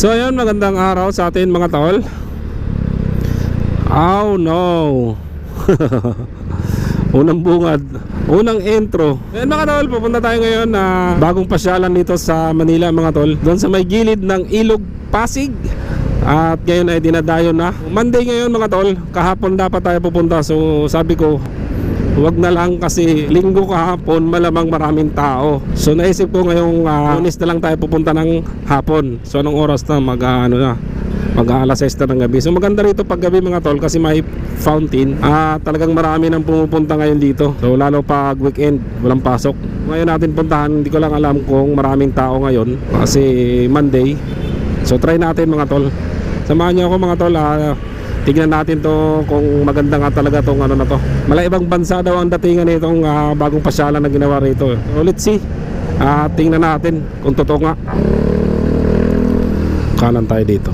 So ayun, magandang araw sa atin mga tol. Oh no. Unang bungad, unang intro. Ayun mga tol, pupunta tayo ngayon na bagong pasyalan dito sa Manila mga tol. Doon sa may gilid ng Ilog Pasig. At ngayon ay dinadayo na. Monday ngayon mga tol, kahapon dapat tayo pupunta. So sabi ko, Huwag na lang kasi linggo kahapon malamang maraming tao. So naisip ko ngayong uh, na lang tayo pupunta ng hapon. So anong oras na mag ah, ano na mag alas 6 na ng gabi. So maganda rito pag gabi mga tol kasi may fountain. Ah talagang marami nang pumupunta ngayon dito. So lalo pag weekend, walang pasok. Ngayon natin puntahan, hindi ko lang alam kung maraming tao ngayon kasi Monday. So try natin mga tol. Samahan niyo ako mga tol. ah, Tignan natin to kung maganda nga talaga tong ano na to. Mala ibang bansa daw ang datingan nitong ah, bagong pasyalan na ginawa rito. So let's see. Ah, tingnan natin kung totoo nga. Kanan tayo dito.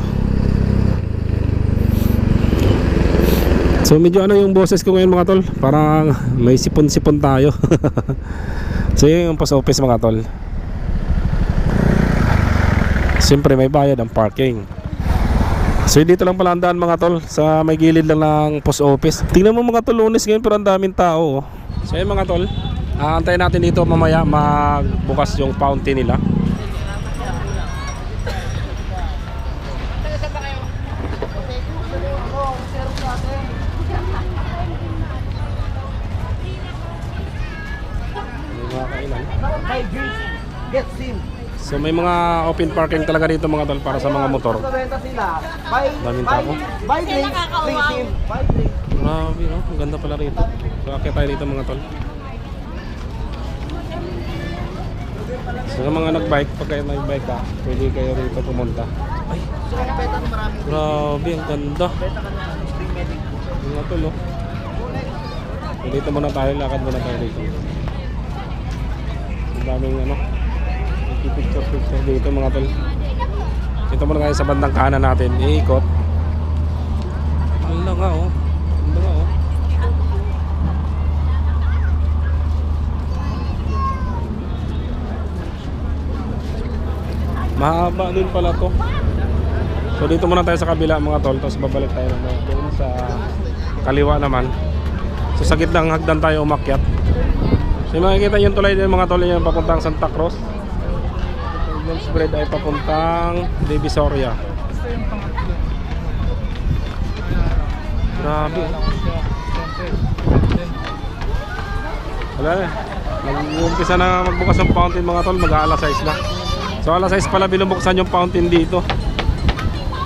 So medyo ano yung boses ko ngayon mga tol Parang may sipon-sipon tayo So yun yung post office mga tol Siyempre may bayad ang parking So dito lang pala ang daan mga tol Sa may gilid lang ng post office Tingnan mo mga tol lunes ngayon pero ang daming tao oh. So yun mga tol Aantayin natin dito mamaya magbukas yung fountain nila get sim. So may mga open parking talaga dito mga tol para sa mga motor Daming tao. sim. Buy drinks. Grabe no, ang ganda pala rito. So akit tayo dito mga tol. So sa mga nagbike, pag kayo nagbike ka, pwede kayo rito pumunta. Ay, So, benta ng marami. grabe, ang ganda. Medic. Mga tol oh. So, dito muna tayo, lakad muna tayo dito. Ang daming ano, picture picture dito mga tol. Dito muna tayo sa bandang kanan natin, iikot. Ang nga oh. Ang nga oh. Mahaba din pala to. So dito muna tayo sa kabila mga tol, tapos babalik tayo naman doon sa kaliwa naman. So sa gitnang hagdan tayo umakyat. So makikita yung tulay din mga tol yung papuntang Santa Cruz. Yung spread ay papuntang Divisoria. Grabe. Wala na. Nag-uumpisa na magbukas ng fountain mga tol, mag-aalas 6 na. So alas 6 pala binubuksan yung fountain dito.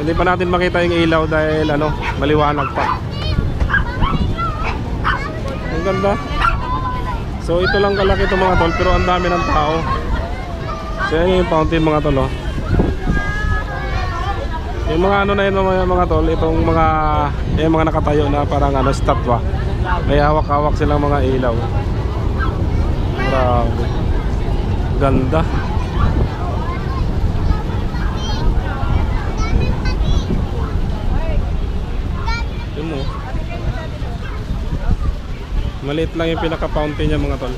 Hindi pa natin makita yung ilaw dahil ano, maliwanag pa. Ang ganda. So ito lang kalaki ito mga tol pero ang dami ng tao. So yan yung fountain mga tol oh. Yung mga ano na yun mga, mga tol, itong mga yung mga nakatayo na parang ano statwa. May hawak-hawak silang mga ilaw. Grabe. Ganda. Yun mo. Maliit lang yung pinaka-fountain niya mga tol.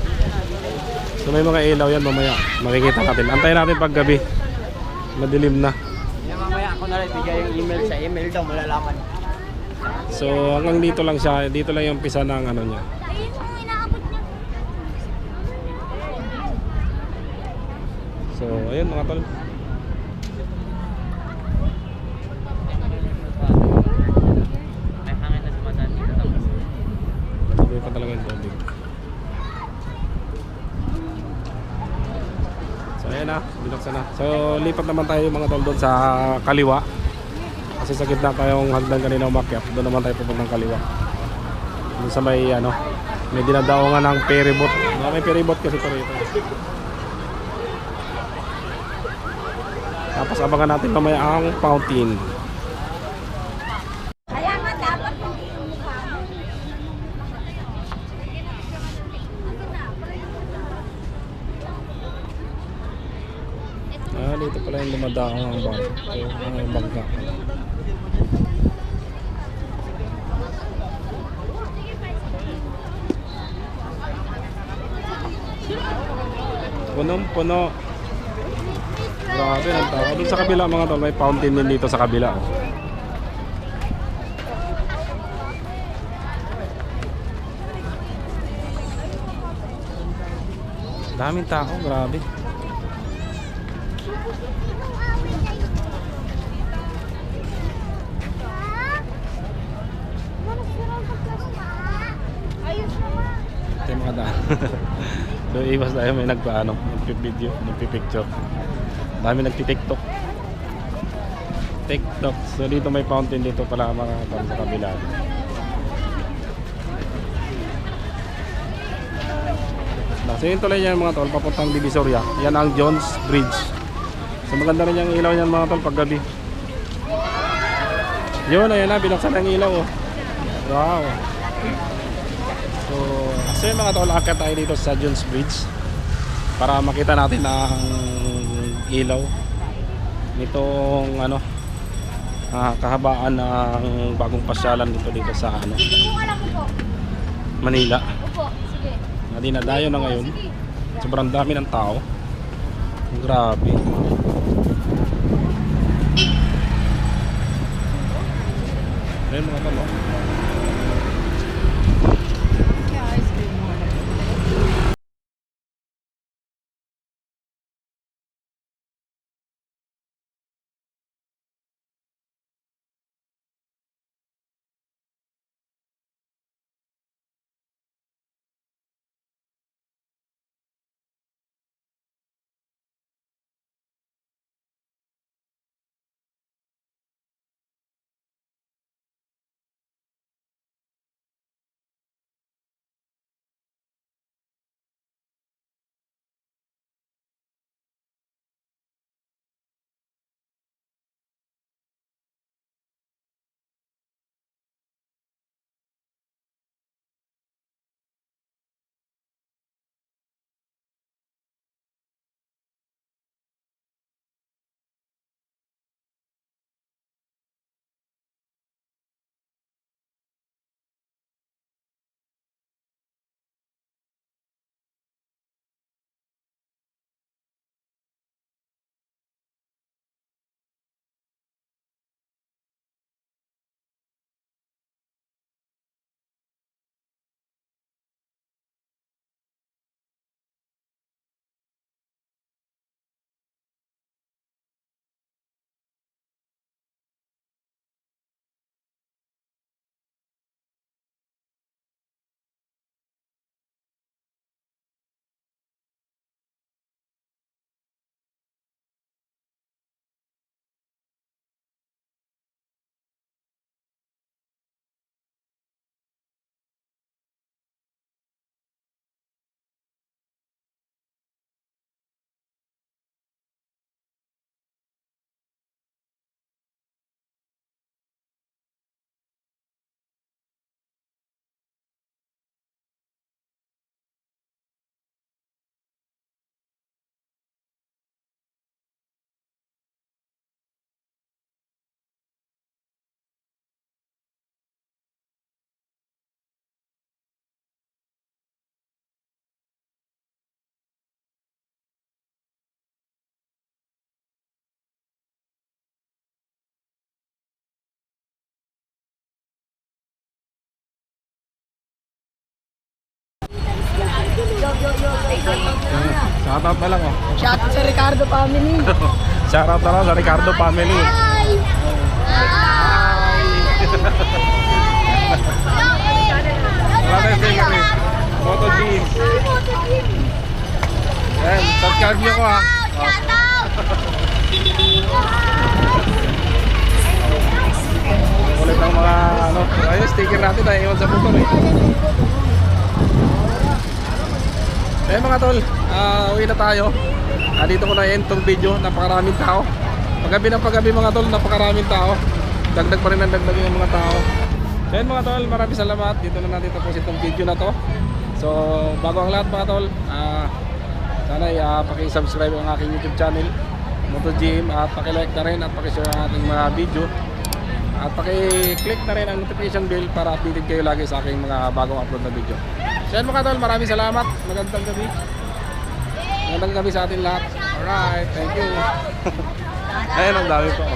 So may mga ilaw yan mamaya. Makikita natin. Antayin natin pag gabi. Madilim na. Yan mamaya ako na lang bigay yung email sa email daw, malalaman. So hanggang dito lang siya. Dito lang yung pisa ng ano niya. So ayun mga tol. May hangin na sumadaan dito pa talaga yung tubig. So ayan na, binuksan na. So lipat naman tayo mga tol doon sa kaliwa. Kasi sa gitna tayong hagdan kanina umakyat. Doon naman tayo pupuntang kaliwa. Doon sa may ano, may dinadaongan ng ferry boat. No, may ferry boat kasi ito. Tapos abangan natin mamaya ang fountain. Kaya nga dapat hindi yung mukha mo. Yung lumadaong ang bag. Ang bangka. Punong puno. Grabe, ang tao. Doon sa kabila mga tol, may fountain din dito sa kabila. Oh. Daming tao, grabe. Ito yung mga daan. so, iwas tayo may nagpaano, nagpi-video, nagpi-picture. Dami nagti-tiktok. TikTok. So, dito may fountain dito pala mga tol sa kabila. So, yun tuloy niya mga tol, papuntang Divisoria. Yan ang Jones Bridge. So, maganda rin yung ilaw niyan mga tol pag gabi. Yun, ayan na, binuksan ang ilaw. Oh. Wow. So, so yung mga tol, akit tayo dito sa Jones Bridge para makita natin ang ilaw nitong ano ah, kahabaan ng bagong pasyalan dito dito sa ano. Manila. Na dinadayo na ngayon. Sobrang dami ng tao. Grabe. Ayun mga tol. Oh. Shoutout na lang oh. Shout sa Ricardo family. Shoutout na lang sa Ricardo family. Hi! Hi! Sticker eh. Moto G. Yan, subscribe niyo ko ha. Shout out! Ulit ang mga ano, ayun sticker natin na iwan sa motor eh. Eh mga tol, ah, uwi na tayo. Ah, dito ko na end tong video, napakaraming tao. Paggabi ng paggabi mga tol, napakaraming tao. Dagdag pa rin ang dagdag yung mga tao. So mga tol, maraming salamat. Dito na natin tapos itong video na to. So bago ang lahat mga tol, ah, sana uh, paki-subscribe ang aking YouTube channel, Moto Gym, at paki-like na rin at paki-share ang ating mga video. At paki-click na rin ang notification bell para updated kayo lagi sa aking mga bagong upload na video. So yan mga tol, maraming salamat. Magandang gabi. Magandang gabi sa atin lahat. Alright, thank you. Ayun, ang dami pa.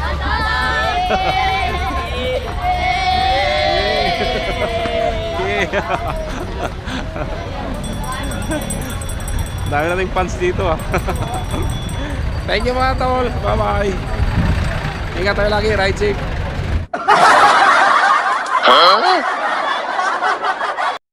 Dami nating fans dito ah. Thank you mga tol. Bye-bye. Ingat tayo lagi. Ride safe.